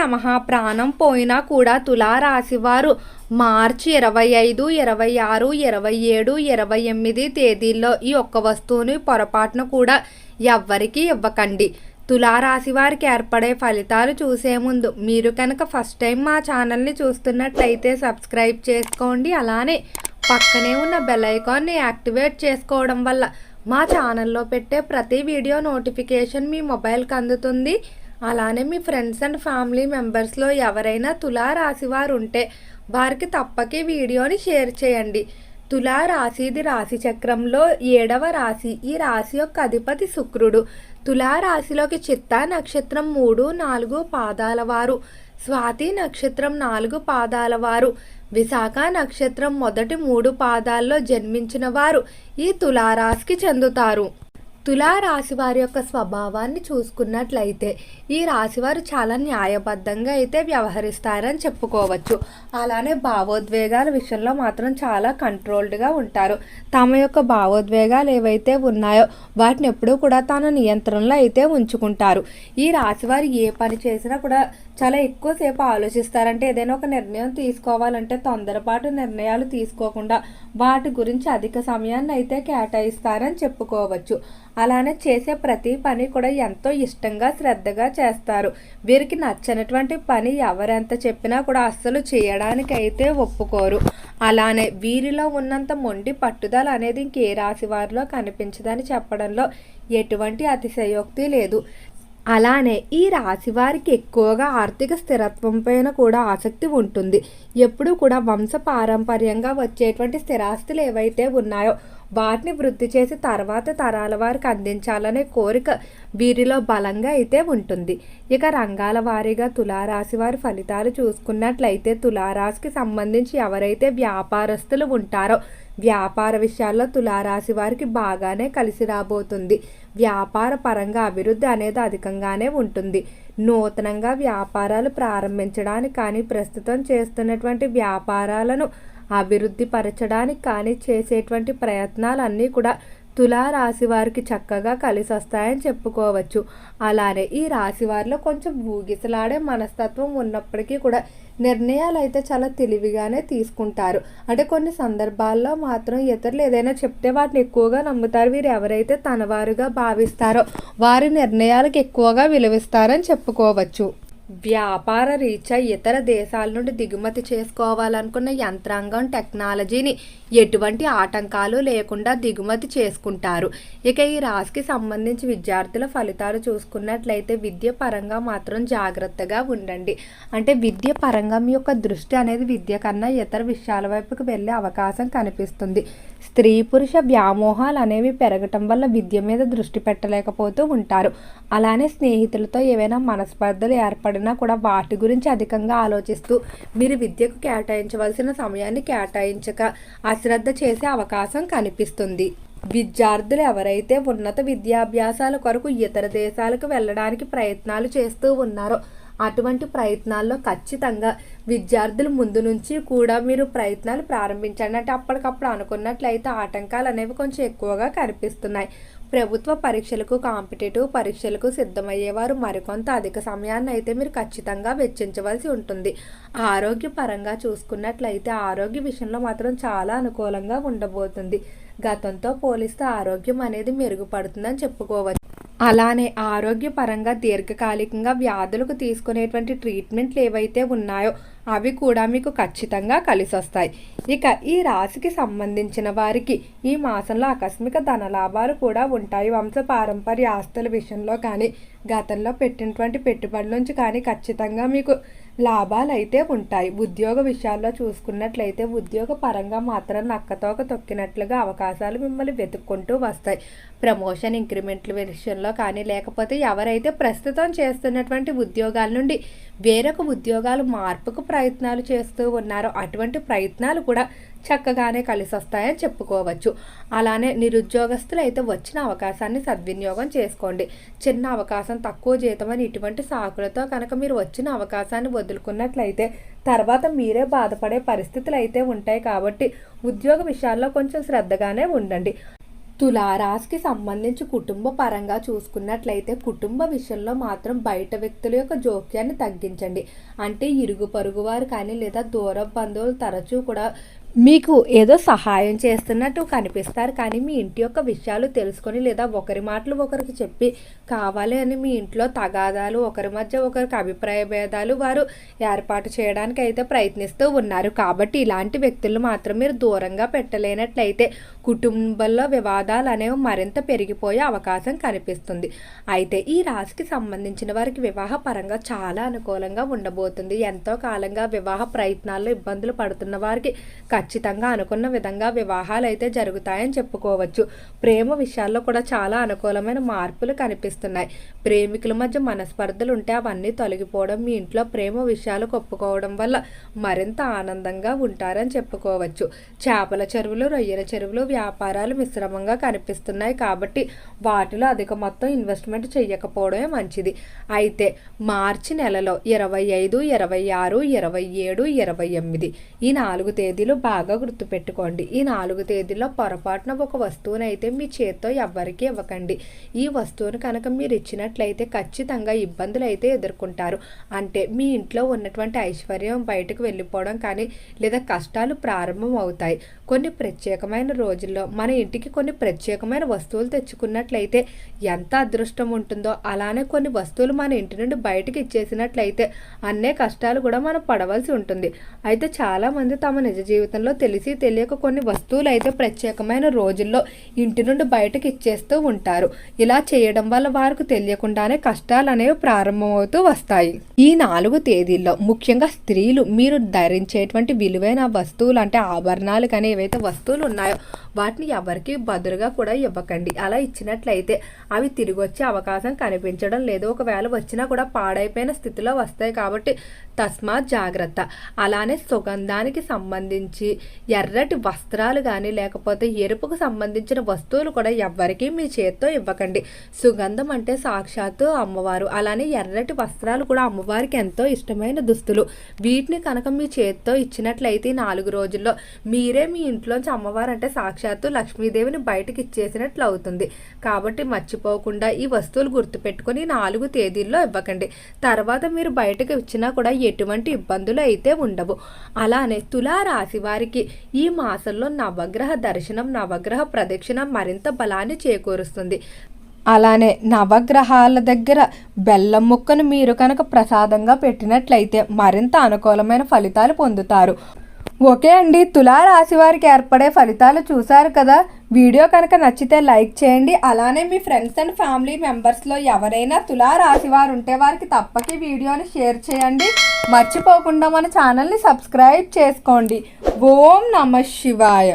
నమ ప్రాణం పోయినా కూడా తులారాశివారు మార్చి ఇరవై ఐదు ఇరవై ఆరు ఇరవై ఏడు ఇరవై ఎనిమిది తేదీల్లో ఈ ఒక్క వస్తువుని పొరపాటున కూడా ఎవ్వరికీ ఇవ్వకండి. తులారాశి వారికి ఏర్పడే ఫలితాలు చూసే ముందు మీరు కనుక ఫస్ట్ టైం మా ఛానల్ని చూస్తున్నట్లయితే సబ్స్క్రైబ్ చేసుకోండి. అలానే పక్కనే ఉన్న బెల్ ఐకాన్ని యాక్టివేట్ చేసుకోవడం వల్ల మా ఛానల్లో పెట్టే ప్రతి వీడియో నోటిఫికేషన్ మీ మొబైల్కి అందుతుంది. అలానే మీ ఫ్రెండ్స్ అండ్ ఫ్యామిలీ మెంబర్స్లో ఎవరైనా తులా వారు ఉంటే వారికి తప్పక వీడియోని షేర్ చేయండి. తులా రాశిది రాశి చక్రంలో ఏడవ రాశి. ఈ రాశి యొక్క అధిపతి శుక్రుడు. తులా రాశిలోకి చిత్తా నక్షత్రం మూడు నాలుగు పాదాల వారు. స్వాతి నక్షత్రం నాలుగు పాదాల వారు. విశాఖ నక్షత్రం మొదటి మూడు పాదాల్లో జన్మించిన వారు ఈ తులారాశికి చెందుతారు. తులారాశి వారి యొక్క స్వభావాన్ని చూసుకున్నట్లయితే ఈ రాశివారు చాలా న్యాయబద్ధంగా అయితే వ్యవహరిస్తారని చెప్పుకోవచ్చు. అలానే భావోద్వేగాల విషయంలో మాత్రం చాలా కంట్రోల్డ్గా ఉంటారు. తమ యొక్క భావోద్వేగాలు ఏవైతే ఉన్నాయో వాటిని ఎప్పుడూ కూడా తన నియంత్రణలో అయితే ఉంచుకుంటారు. ఈ రాశివారు ఏ పని చేసినా కూడా చాలా ఎక్కువసేపు ఆలోచిస్తారంటే ఏదైనా ఒక నిర్ణయం తీసుకోవాలంటే తొందరపాటు నిర్ణయాలు తీసుకోకుండా వాటి గురించి అధిక సమయాన్ని అయితే కేటాయిస్తారని చెప్పుకోవచ్చు. అలానే చేసే ప్రతి పని కూడా ఎంతో ఇష్టంగా శ్రద్ధగా చేస్తారు. వీరికి నచ్చనటువంటి పని ఎవరెంత చెప్పినా కూడా అస్సలు చేయడానికి అయితే ఒప్పుకోరు. అలానే వీరిలో ఉన్నంత మొండి పట్టుదల అనేది ఇంకే రాశి వారిలో కనిపించదని చెప్పడంలో ఎటువంటి అతిశయోక్తి లేదు. అలానే ఈ రాశి వారికి ఎక్కువగా ఆర్థిక స్థిరత్వం పైన కూడా ఆసక్తి ఉంటుంది. ఎప్పుడూ కూడా వంశ పారంపర్యంగా వచ్చేటువంటి స్థిరాస్తులు ఏవైతే ఉన్నాయో వాటిని వృద్ధి చేసి తర్వాత తరాల వారికి అందించాలనే కోరిక వీరిలో బలంగా అయితే ఉంటుంది. ఇక రంగాల వారీగా తులారాశి వారి ఫలితాలు చూసుకున్నట్లయితే తులారాశికి సంబంధించి ఎవరైతే వ్యాపారస్తులు ఉంటారో వ్యాపార విషయాల్లో తులారాశి వారికి బాగానే కలిసి రాబోతుంది. వ్యాపార పరంగా అభివృద్ధి అనేది అధికంగానే ఉంటుంది. నూతనంగా వ్యాపారాలు ప్రారంభించడానికి కానీ ప్రస్తుతం చేస్తున్నటువంటి వ్యాపారాలను అభివృద్ధి పరచడానికి కానీ చేసేటువంటి ప్రయత్నాలన్నీ కూడా తులా రాశి వారికి చక్కగా కలిసి వస్తాయని చెప్పుకోవచ్చు. అలానే ఈ రాశి వారిలో కొంచెం ఊగిసలాడే మనస్తత్వం ఉన్నప్పటికీ కూడా నిర్ణయాలు అయితే చాలా తెలివిగానే తీసుకుంటారు. అంటే కొన్ని సందర్భాల్లో మాత్రం ఇతరులు ఏదైనా చెప్తే వాటిని ఎక్కువగా నమ్ముతారు. వీరు ఎవరైతే తనవారుగా భావిస్తారో వారి నిర్ణయాలకు ఎక్కువగా విలువిస్తారని చెప్పుకోవచ్చు. వ్యాపార రీత్యా ఇతర దేశాల నుండి దిగుమతి చేసుకోవాలనుకున్న యంత్రాంగం టెక్నాలజీని ఎటువంటి ఆటంకాలు లేకుండా దిగుమతి చేసుకుంటారు. ఇక ఈ రాశికి సంబంధించి విద్యార్థుల ఫలితాలు చూసుకున్నట్లయితే విద్య పరంగా మాత్రం జాగ్రత్తగా ఉండండి. అంటే విద్య పరంగా మీ యొక్క దృష్టి అనేది విద్య కన్నా ఇతర విషయాల వైపుకి వెళ్ళే అవకాశం కనిపిస్తుంది. స్త్రీ పురుష వ్యామోహాలు అనేవి పెరగటం వల్ల విద్య మీద దృష్టి పెట్టలేకపోతూ ఉంటారు. అలానే స్నేహితులతో ఏవైనా మనస్పర్ధలు ఏర్పడినా కూడా వాటి గురించి అధికంగా ఆలోచిస్తూ మీరు విద్యకు కేటాయించవలసిన సమయాన్ని కేటాయించక అశ్రద్ధ చేసే అవకాశం కనిపిస్తుంది. విద్యార్థులు ఎవరైతే ఉన్నత విద్యాభ్యాసాల కొరకు ఇతర దేశాలకు వెళ్ళడానికి ప్రయత్నాలు చేస్తూ ఉన్నారో అటువంటి ప్రయత్నాల్లో ఖచ్చితంగా విద్యార్థులు ముందు నుంచి కూడా మీరు ప్రయత్నాలు ప్రారంభించండి. అంటే అప్పటికప్పుడు అనుకున్నట్లయితే ఆటంకాలు అనేవి కొంచెం ఎక్కువగా కనిపిస్తున్నాయి. ప్రభుత్వ పరీక్షలకు కాంపిటేటివ్ పరీక్షలకు సిద్ధమయ్యేవారు మరికొంత అధిక సమయాన్ని అయితే మీరు ఖచ్చితంగా వెచ్చించవలసి ఉంటుంది. ఆరోగ్యపరంగా చూసుకున్నట్లయితే ఆరోగ్య విషయంలో మాత్రం చాలా అనుకూలంగా ఉండబోతుంది. గతంతో పోలిస్తే ఆరోగ్యం అనేది మెరుగుపడుతుందని చెప్పుకోవచ్చు. అలానే ఆరోగ్యపరంగా దీర్ఘకాలికంగా వ్యాధులకు తీసుకునేటువంటి ట్రీట్మెంట్లు ఏవైతే ఉన్నాయో అవి కూడా మీకు ఖచ్చితంగా కలిసి వస్తాయి ఇక ఈ రాశికి సంబంధించిన వారికి ఈ మాసంలో ఆకస్మిక ధన లాభాలు కూడా ఉంటాయి. వంశ పారంపర్య ఆస్తుల విషయంలో కానీ గతంలో పెట్టినటువంటి పెట్టుబడుల నుంచి కానీ ఖచ్చితంగా మీకు లాభాలు అయితే ఉంటాయి. ఉద్యోగ విషయాల్లో చూసుకున్నట్లయితే ఉద్యోగ పరంగా మాత్రం నక్కతోక తొక్కినట్లుగా అవకాశాలు మిమ్మల్ని వెతుక్కుంటూ వస్తాయి. ప్రమోషన్ ఇంక్రిమెంట్ల విషయంలో కానీ లేకపోతే ఎవరైతే ప్రస్తుతం చేస్తున్నటువంటి ఉద్యోగాల నుండి వేరొక ఉద్యోగాలు మార్పుకు ప్రయత్నాలు చేస్తూ ఉన్నారో అటువంటి ప్రయత్నాలు కూడా చక్కగానే కలిసి వస్తాయని చెప్పుకోవచ్చు. అలానే నిరుద్యోగస్తులు అయితే వచ్చిన అవకాశాన్ని సద్వినియోగం చేసుకోండి. చిన్న అవకాశం తక్కువ జీతం అని ఇటువంటి సాకులతో కనుక మీరు వచ్చిన అవకాశాన్ని వదులుకున్నట్లయితే తర్వాత మీరే బాధపడే పరిస్థితులు అయితే ఉంటాయి కాబట్టి ఉద్యోగ విషయాల్లో కొంచెం శ్రద్ధగానే ఉండండి. తులారాశికి సంబంధించి కుటుంబ పరంగా చూసుకున్నట్లయితే కుటుంబ విషయంలో మాత్రం బయట వ్యక్తుల యొక్క జోక్యాన్ని తగ్గించండి. అంటే ఇరుగు పొరుగు వారు కానీ లేదా దూర బంధువులు తరచూ కూడా మీకు ఏదో సహాయం చేస్తున్నట్టు కనిపిస్తారు కానీ మీ ఇంటి యొక్క విషయాలు తెలుసుకొని లేదా ఒకరి మాటలు ఒకరికి చెప్పి కావాలి అని మీ ఇంట్లో తగాదాలు ఒకరి మధ్య ఒకరికి అభిప్రాయ భేదాలు వారు ఏర్పాటు చేయడానికి అయితే ప్రయత్నిస్తూ ఉన్నారు. కాబట్టి ఇలాంటి వ్యక్తులు మాత్రం మీరు దూరంగా పెట్టలేనట్లయితే కుటుంబంలో వివాదాలు అనేవి మరింత పెరిగిపోయే అవకాశం కనిపిస్తుంది. అయితే ఈ రాశికి సంబంధించిన వారికి వివాహ పరంగా చాలా అనుకూలంగా ఉండబోతుంది. ఎంతో కాలంగా వివాహ ప్రయత్నాల్లో ఇబ్బందులు పడుతున్న వారికి ఖచ్చితంగా అనుకున్న విధంగా వివాహాలు అయితే జరుగుతాయని చెప్పుకోవచ్చు. ప్రేమ విషయాల్లో కూడా చాలా అనుకూలమైన మార్పులు కనిపిస్తున్నాయి. ప్రేమికుల మధ్య మనస్పర్ధలు ఉంటే అవన్నీ తొలగిపోవడం మీ ఇంట్లో ప్రేమ విషయాలు కొప్పుకోవడం వల్ల మరింత ఆనందంగా ఉంటారని చెప్పుకోవచ్చు. చేపల చెరువులు రొయ్యల చెరువులు వ్యాపారాలు మిశ్రమంగా కనిపిస్తున్నాయి కాబట్టి వాటిలో అధిక మొత్తం ఇన్వెస్ట్మెంట్ చేయకపోవడమే మంచిది. అయితే మార్చి నెలలో ఇరవై ఐదు ఇరవై ఆరు ఇరవై ఏడు ఇరవై ఎనిమిది ఈ నాలుగు తేదీలు బాగా గుర్తుపెట్టుకోండి. ఈ నాలుగు తేదీల్లో పొరపాటున ఒక వస్తువును అయితే మీ చేతితో ఎవ్వరికీ ఇవ్వకండి. ఈ వస్తువును కనుక మీరు ఇచ్చినట్లయితే ఖచ్చితంగా ఇబ్బందులు అయితే ఎదుర్కొంటారు. అంటే మీ ఇంట్లో ఉన్నటువంటి ఐశ్వర్యం బయటకు వెళ్ళిపోవడం కానీ లేదా కష్టాలు ప్రారంభం అవుతాయి. కొన్ని ప్రత్యేకమైన రోజుల్లో మన ఇంటికి కొన్ని ప్రత్యేకమైన వస్తువులు తెచ్చుకున్నట్లయితే ఎంత అదృష్టం ఉంటుందో అలానే కొన్ని వస్తువులు మన ఇంటి నుండి బయటకు ఇచ్చేసినట్లయితే అన్నే కష్టాలు కూడా మనం పడవలసి ఉంటుంది. అయితే చాలామంది తమ నిజ జీవితం ప్రాంతంలో తెలిసి తెలియక కొన్ని వస్తువులు అయితే ప్రత్యేకమైన రోజుల్లో ఇంటి నుండి బయటకు ఇచ్చేస్తూ ఉంటారు. ఇలా చేయడం వల్ల వారికి తెలియకుండానే కష్టాలు అనేవి ప్రారంభమవుతూ వస్తాయి. ఈ నాలుగు తేదీల్లో ముఖ్యంగా స్త్రీలు మీరు ధరించేటువంటి విలువైన వస్తువులు అంటే ఆభరణాలు కానీ ఏవైతే వస్తువులు ఉన్నాయో వాటిని ఎవరికి బదులుగా కూడా ఇవ్వకండి. అలా ఇచ్చినట్లయితే అవి తిరిగి వచ్చే అవకాశం కనిపించడం లేదు. ఒకవేళ వచ్చినా కూడా పాడైపోయిన స్థితిలో వస్తాయి కాబట్టి తస్మాత్ జాగ్రత్త. అలానే సుగంధానికి సంబంధించి ఎర్రటి వస్త్రాలు కానీ లేకపోతే ఎరుపుకు సంబంధించిన వస్తువులు కూడా ఎవ్వరికీ మీ చేత్తో ఇవ్వకండి. సుగంధం అంటే సాక్షాత్తు అమ్మవారు. అలానే ఎర్రటి వస్త్రాలు కూడా అమ్మవారికి ఎంతో ఇష్టమైన దుస్తులు. వీటిని కనుక మీ చేత్తో ఇచ్చినట్లయితే నాలుగు రోజుల్లో మీరే మీ ఇంట్లోంచి అమ్మవారు అంటే సాక్షాత్తు లక్ష్మీదేవిని బయటకి ఇచ్చేసినట్లు అవుతుంది. కాబట్టి మర్చిపోకుండా ఈ వస్తువులు గుర్తుపెట్టుకొని నాలుగు తేదీల్లో ఇవ్వకండి. తర్వాత మీరు బయటకు ఇచ్చినా కూడా ఎటువంటి ఇబ్బందులు అయితే ఉండవు. అలానే తులారాశి వారికి. ఈ మాసంలో నవగ్రహ దర్శనం నవగ్రహ ప్రదక్షిణ మరింత బలాన్ని చేకూరుస్తుంది. అలానే నవగ్రహాల దగ్గర బెల్లం ముక్కను మీరు కనుక ప్రసాదంగా పెట్టినట్లయితే మరింత అనుకూలమైన ఫలితాలు పొందుతారు. ఓకే అండి తులారాశి వారికి ఏర్పడే ఫలితాలు చూశారు కదా. వీడియో కనుక నచ్చితే లైక్ చేయండి. అలానే మీ ఫ్రెండ్స్ అండ్ ఫ్యామిలీ మెంబర్స్లో ఎవరైనా తులారాశి వారు ఉంటే వారికి తప్పక వీడియోని షేర్ చేయండి. మర్చిపోకుండా మన ఛానల్ని సబ్స్క్రైబ్ చేసుకోండి. ఓం నమ శివాయ.